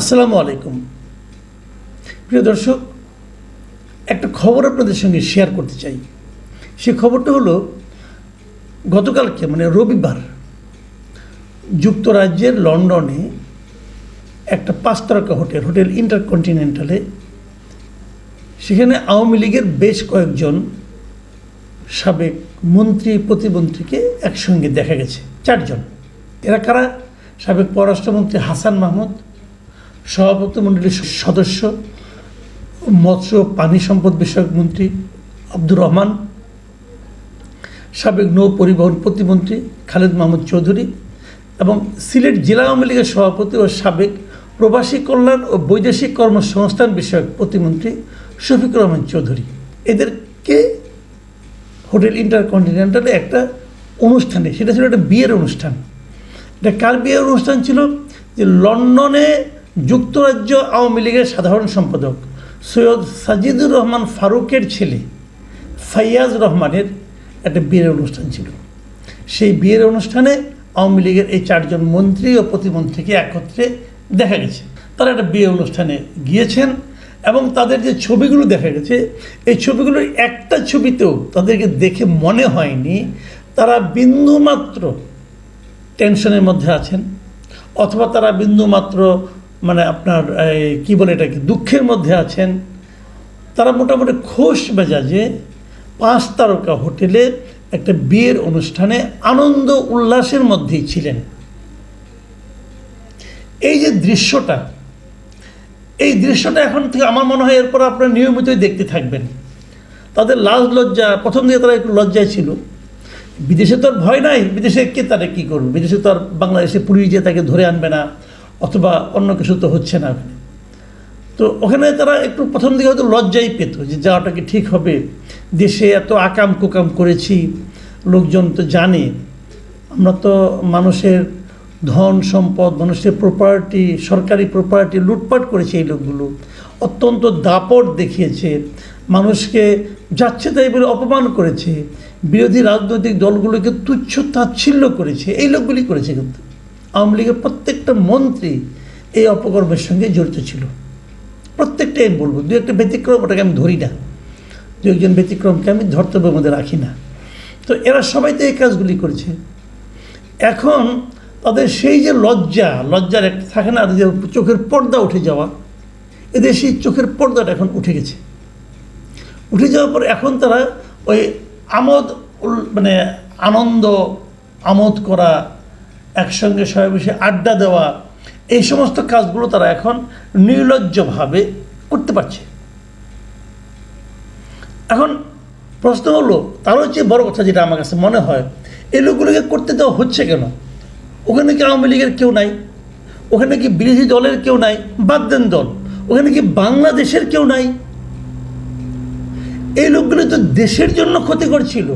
আসসালামু আলাইকুম। প্রিয় দর্শক, একটা খবর আপনাদের সঙ্গে শেয়ার করতে চাই। সে খবরটা হলো, গতকালকে মানে রবিবার, যুক্তরাজ্যের লন্ডনে একটা পাঁচ তারকা হোটেল হোটেল ইন্টারকন্টিনেন্টালে, সেখানে আওয়ামী লীগের বেশ কয়েকজন সাবেক মন্ত্রী, প্রতিমন্ত্রীকে একসঙ্গে দেখা গেছে, চারজন। এরা কারা? সাবেক পররাষ্ট্রমন্ত্রী হাসান মাহমুদ সভাপতি মণ্ডলীর সদস্য, মৎস্য পানি সম্পদ বিষয়ক মন্ত্রী আব্দুর রহমান, সাবেক নৌ পরিবহন প্রতিমন্ত্রী খালেদ মাহমুদ চৌধুরী এবং সিলেট জেলা আওয়ামী লীগের সভাপতি ও সাবেক প্রবাসী কল্যাণ ও বৈদেশিক কর্মসংস্থান বিষয়ক প্রতিমন্ত্রী শফিকুর রহমান চৌধুরী। এদেরকে হোটেল ইন্টারকন্টিনেন্টালে একটা অনুষ্ঠানে, সেটা ছিল একটা বিয়ের অনুষ্ঠান। এটা কার বিয়ের অনুষ্ঠান ছিল? যে লন্ডনে যুক্তরাজ্য আওয়ামী লীগের সাধারণ সম্পাদক সৈয়দ সাজিদুর রহমান ফারুকের ছেলে ফাইয়াজ রহমানের একটা বিয়ের অনুষ্ঠান ছিল। সেই বিয়ের অনুষ্ঠানে আওয়ামী লীগের এই চারজন মন্ত্রী ও প্রতিমন্ত্রীকে একত্রে দেখা গেছে। তারা একটা বিয়ে অনুষ্ঠানে গিয়েছেন এবং তাদের যে ছবিগুলো দেখা গেছে, এই ছবিগুলোর একটা ছবিতেও তাদেরকে দেখে মনে হয়নি তারা বিন্দুমাত্র টেনশনের মধ্যে আছেন অথবা তারা বিন্দুমাত্র মানে আপনার কি বলে এটাকে, দুঃখের মধ্যে আছেন, তারা মোটামুটি খোশ মেজাজে পাঁচ তারকা হোটেলে একটা বিয়ের অনুষ্ঠানে আনন্দ উল্লাসের মধ্যেই ছিলেন। এই যে দৃশ্যটা, এই দৃশ্যটা এখন থেকে আমার মনে হয় এরপর আপনারা নিয়মিতই দেখতে থাকবেন। তাদের লাজ লজ্জা, প্রথম দিকে তারা একটু লজ্জায় ছিল। বিদেশে তো আর ভয় নাই, বিদেশে কে তারা কী করবে? বিদেশে তো আর বাংলাদেশে পুলিশ যে তাকে ধরে আনবে না। অথবা অন্য কিছু তো হচ্ছে না। তো ওখানে তারা একটু প্রথম দিকে হয়তো লজ্জাই পেত যে যাওয়াটা কি ঠিক হবে। দেশে এত আকাম কুকাম করেছি, লোকজন তো জানে। আমরা তো মানুষের ধন সম্পদ, মানুষের প্রপার্টি সরকারি প্রপার্টি লুটপাট করেছে এই লোকগুলো। অত্যন্ত দাপট দেখিয়েছে। মানুষকে যাচ্ছে তাই বলে অপমান করেছে। বিরোধী রাজনৈতিক দলগুলোকে তুচ্ছ তাচ্ছিল্য করেছে। এই লোকগুলি করেছে কিন্তু। আওয়ামী লীগের প্রত্যেকটা মন্ত্রী এই অপকর্মের সঙ্গে জড়িত ছিল। প্রত্যেকটাই আমি বলব, দু একটা ব্যতিক্রম ওটাকে আমি ধরি না। দু একজন ব্যতিক্রমকে আমি ধর্তব্যের মধ্যে রাখি না। তো এরা সবাই তো এই কাজগুলি করেছে। এখন তাদের সেই যে লজ্জা, লজ্জার একটা থাকে না, যে চোখের পর্দা উঠে যাওয়া, এদের সেই চোখের পর্দাটা এখন উঠে গেছে। উঠে যাওয়ার পর এখন তারা ওই আমোদ মানে আনন্দ আমোদ করা একসঙ্গে সবাই বসে আড্ডা দেওয়া, এই সমস্ত কাজগুলো তারা এখন নির্লজ্জভাবে করতে পারছে। এখন প্রশ্ন হলো, তারও হচ্ছে বড় কথা যেটা আমার কাছে মনে হয়, এই লোকগুলোকে করতে দেওয়া হচ্ছে কেন? ওখানে কি আওয়ামী লীগের কেউ নাই? ওখানে কি বিরোধী দলের কেউ নাই? বাদ দেন দল। ওখানে কি বাংলাদেশের কেউ নাই? এই লোকগুলো তো দেশের জন্য ক্ষতি করছিল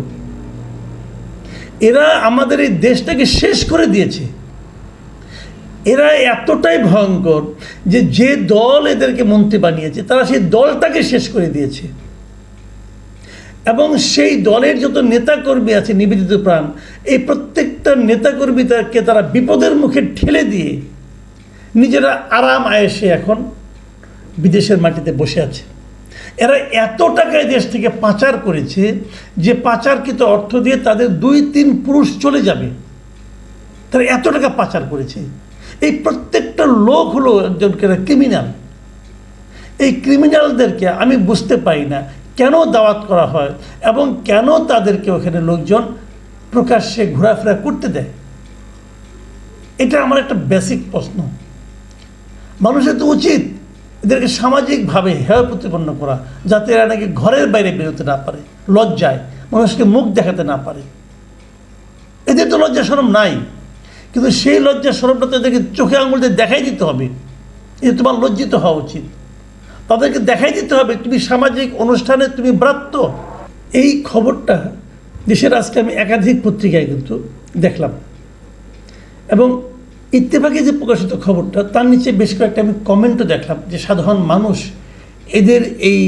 এরা আমাদের এই দেশটাকে শেষ করে দিয়েছে। এরা এতটাই ভয়ঙ্কর যে যে দল এদেরকে মন্ত্রী বানিয়েছে, তারা সেই দলটাকে শেষ করে দিয়েছে। এবং সেই দলের যত নেতাকর্মী আছে, নিবেদিত প্রাণ, এই প্রত্যেকটা নেতাকর্মীদেরকে তারা বিপদের মুখে ঠেলে দিয়ে নিজেরা আরাম আয়েসে এখন বিদেশের মাটিতে বসে আছে। এরা এত টাকায় দেশ থেকে পাচার করেছে যে পাচারকৃত অর্থ দিয়ে তাদের দুই তিন পুরুষ চলে যাবে। তারা এত টাকা পাচার করেছে। এই প্রত্যেকটা লোক হলো একজন ক্রিমিনাল এই ক্রিমিনালদেরকে আমি বুঝতে পারি না কেন দাওয়াত করা হয় এবং কেন তাদেরকে ওখানে লোকজন প্রকাশ্যে ঘোরাফেরা করতে দেয়। এটা আমার একটা বেসিক প্রশ্ন। মানুষের তো উচিত এদেরকে সামাজিকভাবে হেয় প্রতিপন্ন করা, যাতে এরা নাকি ঘরের বাইরে বেরোতে না পারে, লজ্জায়, মানুষকে মুখ দেখাতে না পারে। এদের তো লজ্জা সরম নাই, কিন্তু সেই লজ্জা সরমটা তো এদেরকে চোখে আঙুল দিয়ে দেখাই দিতে হবে। এ তোমার লজ্জিত হওয়া উচিত। তাদেরকে দেখাই দিতে হবে, তুমি সামাজিক অনুষ্ঠানে তুমি ব্রাত্য। এই খবরটা দেশের আজকে আমি একাধিক পত্রিকায় কিন্তু দেখলাম। এবং ইত্তেফাকে যে প্রকাশিত খবরটা, তার নিচে বেশ কয়েকটা আমি কমেন্টও দেখলাম যে সাধারণ মানুষ এদের এই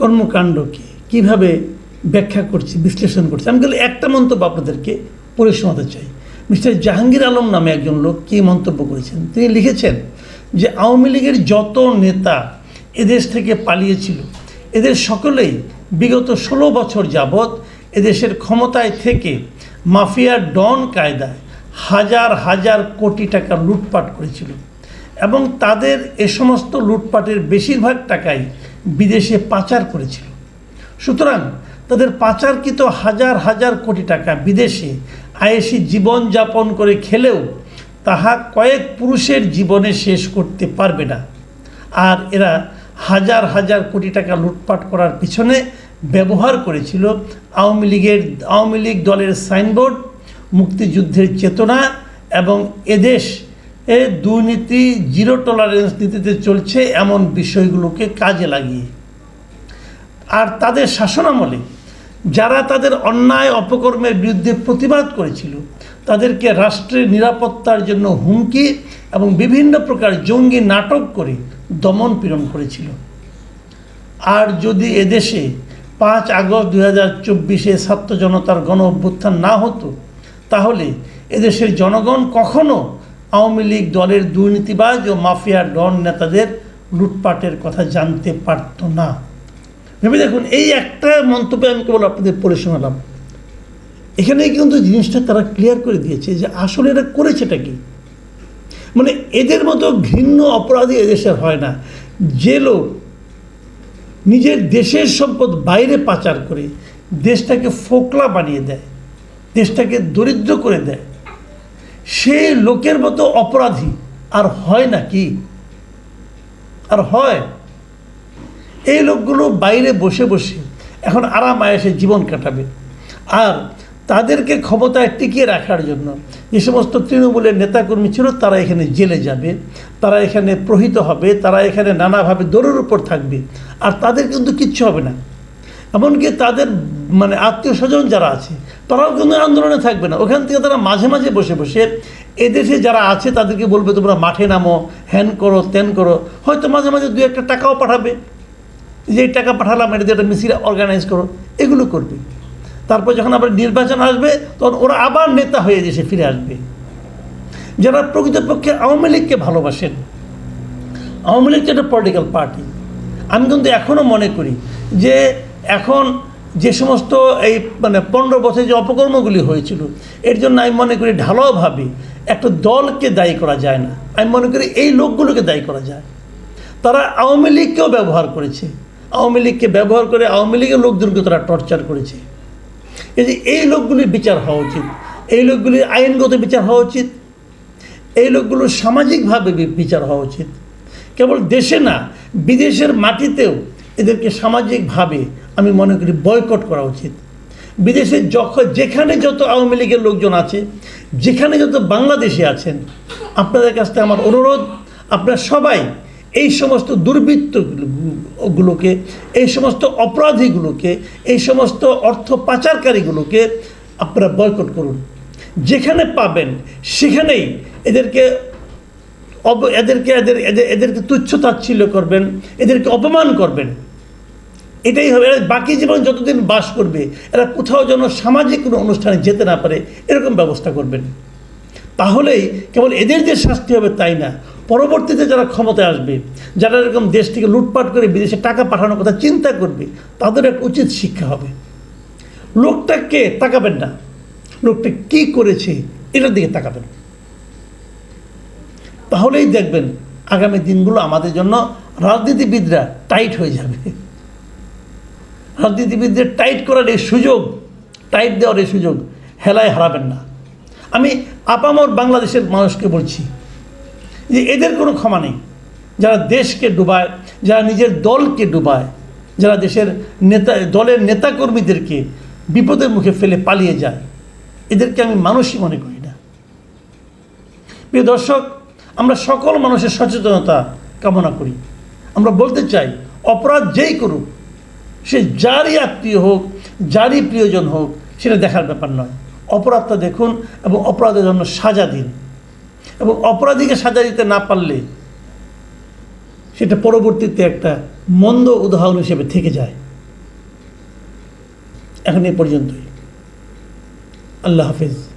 কর্মকাণ্ডকে কীভাবে ব্যাখ্যা করছে, বিশ্লেষণ করছে। আমি গেলে একটা মন্তব্য আপনাদেরকে পড়ে শোনাতে চাই। মিস্টার জাহাঙ্গীর আলম নামে একজন লোক কী মন্তব্য করেছেন? তিনি লিখেছেন যে, আওয়ামী লীগের যত নেতা এদেশ থেকে পালিয়েছিল, এদের সকলেই বিগত ষোলো বছর যাবৎ এদেশের ক্ষমতায় থেকে মাফিয়ার ডন কায়দায় হাজার হাজার কোটি টাকা লুটপাট করেছিল। এবং তাদের এ সমস্ত লুটপাটের বেশিরভাগ টাকাই বিদেশে পাচার করেছিল। সুতরাং তাদের পাচারকৃত হাজার হাজার কোটি টাকা বিদেশে আয়েসি জীবনযাপন করে খেলেও তাহা কয়েক পুরুষের জীবনে শেষ করতে পারবে না। আর এরা হাজার হাজার কোটি টাকা লুটপাট করার পিছনে ব্যবহার করেছিল আওয়ামী লীগের, আওয়ামী লীগ দলের সাইনবোর্ড মুক্তিযুদ্ধের চেতনা এবং এদেশ এ দুর্নীতি, জিরো টলারেন্স নীতিতে চলছে এমন বিষয়গুলোকে কাজে লাগিয়ে। আর তাদের শাসনামলে যারা তাদের অন্যায় অপকর্মের বিরুদ্ধে প্রতিবাদ করেছিল, তাদেরকে রাষ্ট্রের নিরাপত্তার জন্য হুমকি এবং বিভিন্ন প্রকার জঙ্গি নাটক করে দমন পীড়ন করেছিল। আর যদি এদেশে পাঁচ আগস্ট দুই হাজার চব্বিশে ছাত্র জনতার গণ অভ্যুত্থান না হতো তাহলে এদেশের জনগণ কখনো আওয়ামী লীগ দলের দুর্নীতিবাজ ও মাফিয়ার ডন নেতাদের লুটপাটের কথা জানতে পারত না। ভেবে দেখুন, এই একটা মন্তব্য আমি কেবল আপনাদের পড়ে শোনালাম। এখানে কিন্তু জিনিসটা তারা ক্লিয়ার করে দিয়েছে যে আসলে এরা করেছেটা কি? মানে এদের মতো ঘৃণ্য অপরাধী এদেশের হয় না। যে লোক নিজের দেশের সম্পদ বাইরে পাচার করে দেশটাকে ফোকলা বানিয়ে দেয় দেশটাকে দরিদ্র করে দেয়। সেই লোকের মতো অপরাধী। আর হয় না কি? আর হয়। এই লোকগুলো বাইরে বসে বসে এখন আরাম আয়াসে জীবন কাটাবে। আর তাদেরকে ক্ষমতায় টিকিয়ে রাখার জন্য যে সমস্ত তৃণমূলের নেতাকর্মী ছিল, তারা এখানে জেলে যাবে, তারা এখানে প্রহিত হবে, তারা এখানে নানাভাবে দৌড়ের উপর থাকবে। আর তাদের কিন্তু কিচ্ছু হবে না। এমনকি তাদের মানে আত্মীয় স্বজন যারা আছে তারাও কিন্তু আন্দোলনে থাকবে না। ওখান থেকে তারা মাঝে মাঝে বসে বসে এদেশে যারা আছে তাদেরকে বলবে, তোমরা মাঠে নামো হ্যান করো ত্যান করো। হয়তো মাঝে মাঝে দু একটা টাকাও পাঠাবে। যে টাকা পাঠালাম, এটা দিয়ে একটা মিছিল অর্গানাইজ করো। এগুলো করবে। তারপর যখন আবার নির্বাচন আসবে, তখন ওরা আবার নেতা হয়ে দেশে ফিরে আসবে। যারা প্রকৃতপক্ষে আওয়ামী লীগকে ভালোবাসেন, আওয়ামী লীগ একটা পলিটিক্যাল পার্টি আমি কিন্তু এখনও মনে করি যে এখন যে সমস্ত এই মানে পনেরো বছর যে অপকর্মগুলি হয়েছিল, এর জন্য আমি মনে করি ঢালাওভাবে একটা দলকে দায়ী করা যায় না। আমি মনে করি এই লোকগুলোকে দায়ী করা যায়। তারা আওয়ামী লীগকেও ব্যবহার করেছে। আওয়ামী লীগকে ব্যবহার করে আওয়ামী লীগের লোকদেরকে তারা টর্চার করেছে। এই যে এই লোকগুলির বিচার হওয়া উচিত, এই লোকগুলির আইনগত বিচার হওয়া উচিত, এই লোকগুলোর সামাজিকভাবে বিচার হওয়া উচিত। কেবল দেশে না, বিদেশের মাটিতেও এদেরকে সামাজিকভাবে আমি মনে করি বয়কট করা উচিত। বিদেশে যখন যেখানে যত আওয়ামী লীগের লোকজন আছে, যেখানে যত বাংলাদেশি আছেন, আপনাদের কাছ থেকে আমার অনুরোধ, আপনারা সবাই এই সমস্ত দুর্বৃত্তগুলোকে, এই সমস্ত অপরাধীগুলোকে, এই সমস্ত অর্থ পাচারকারীগুলোকে আপনারা বয়কট করুন। যেখানে পাবেন, সেখানেই এদেরকে এদেরকে, এদের এদের এদেরকে তুচ্ছ তাচ্ছিল্য করবেন, এদেরকে অপমান করবেন। এটাই হবে, এরা বাকি জীবন যতদিন বাস করবে, এরা কোথাও যেন সামাজিক কোনো অনুষ্ঠানে যেতে না পারে, এরকম ব্যবস্থা করবেন। তাহলেই কেবল এদের যে শাস্তি হবে তাই না। পরবর্তীতে যারা ক্ষমতায় আসবে, যারা এরকম দেশ থেকে লুটপাট করে বিদেশে টাকা পাঠানোর কথা চিন্তা করবে, তাদের এক উচিত শিক্ষা হবে। লোকটাকে তাকাবেন না। লোকটা কি করেছে? এটার দিকে তাকাবেন। তাহলেই দেখবেন আগামী দিনগুলো আমাদের জন্য রাজনীতিবিদরা টাইট হয়ে যাবে। রাজনীতিবিদদের টাইট করার এই সুযোগ, টাইট দেওয়ার এই সুযোগ হেলায় হারাবেন না। আমি আপামর বাংলাদেশের মানুষকে বলছি যে এদের কোনো ক্ষমা নেই। যারা দেশকে ডুবায়, যারা নিজের দলকে ডুবায়, যারা দেশের নেতা, দলের নেতাকর্মীদেরকে বিপদের মুখে ফেলে পালিয়ে যায়, এদেরকে আমি মানুষই মনে করি না। প্রিয় দর্শক আমরা সকল মানুষের সচেতনতা কামনা করি। আমরা বলতে চাই, অপরাধ যেই করুক, সে যারই আত্মীয় হোক, যারই প্রিয়জন হোক, সেটা দেখার ব্যাপার নয়। অপরাধটা দেখুন এবং অপরাধের জন্য সাজা দিন। এবং অপরাধীকে সাজা দিতে না পারলে সেটা পরবর্তীতে একটা মন্দ উদাহরণ হিসেবে থেকে যায়। এখন এ পর্যন্তই। আল্লাহ হাফিজ।